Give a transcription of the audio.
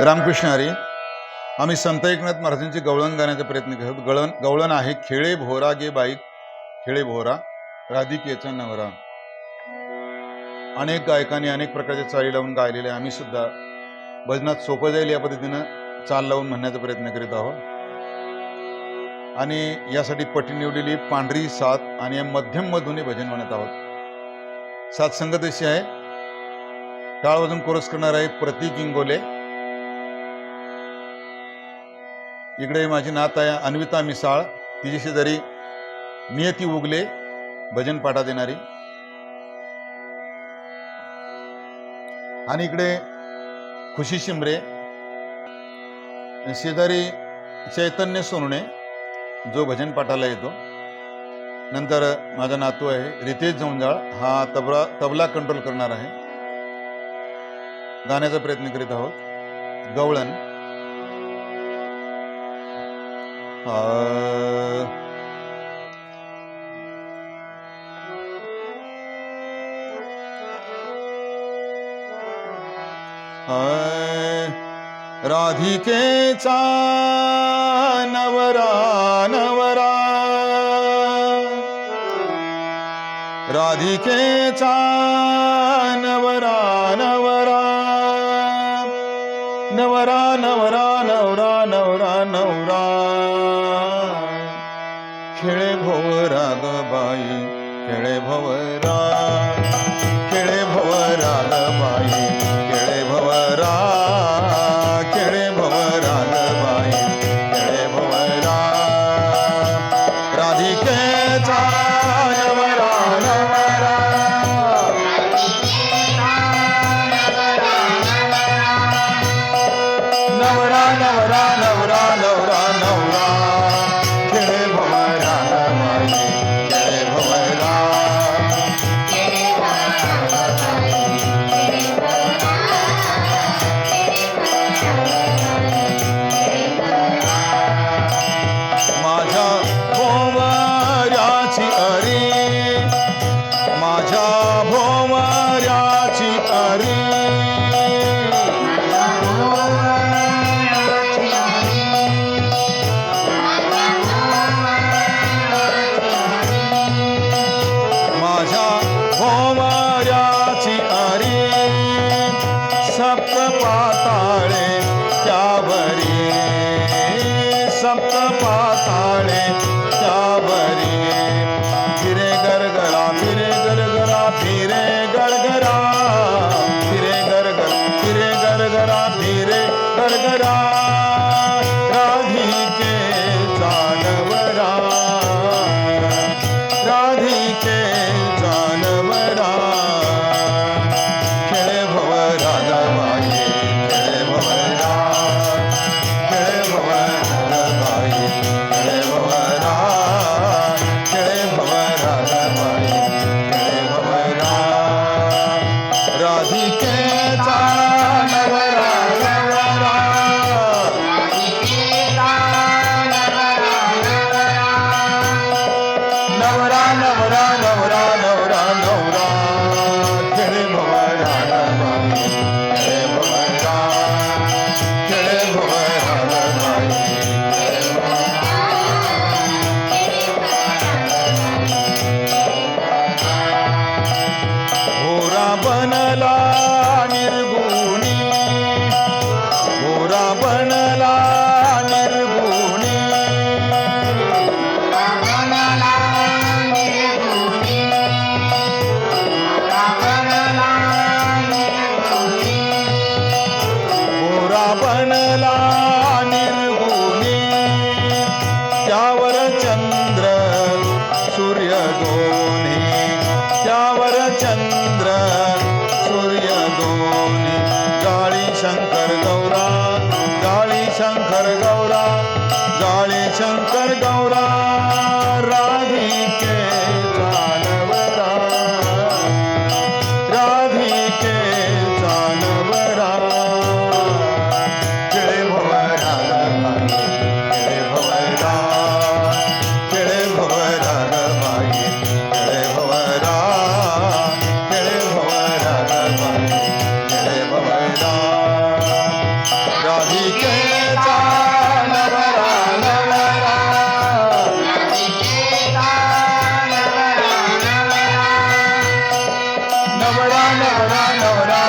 रामकृष्ण हरी आम्ही संत एकनाथ महाराजांचे गवळण गाण्याचा प्रयत्न करत गळण गवळण आहे खेळे भोरा गे बाईक खेळे भोरा राधिकेचा नवरा. अनेक गायकांनी अनेक प्रकारच्या चाली लावून गायलेले आम्ही सुद्धा. भजनात सोपं जाईल या पद्धतीनं चाल लावून म्हणण्याचा प्रयत्न करीत आहोत. आणि यासाठी पटी निवडलेली पांढरी साथ आणि या मध्यम मधून भजन म्हणत आहोत. सात संगत अशी आहे टाळ वाजून कोरस करणार आहे प्रतीक इंगोले. इकडे माझी नात आहे अन्विता मिसाळ तिची शेजारी नियती उगले भजन पाठा देणारी. आणि इकडे खुशी शिमरे शेजारी चैतन्य सोनणे जो भजन पाठाला येतो. नंतर माझा नातू आहे रितेश जवंजाळ हा तबला तबला कंट्रोल करणार आहे. गाण्याचा प्रयत्न करीत आहोत. गवळण. राधिकेचा नवरा नवरा. राधिकेचा खेळे भव ग बाई खेळे भवरा खेळे भवरा ग बाई खेळे भवरा खेळे भवरा ग बाई खेळे भवरा राधिकेचा नवरा नवरा नवरा नवरा. शंकर गौरा जाळी Shankar Gaura no, no, no, no.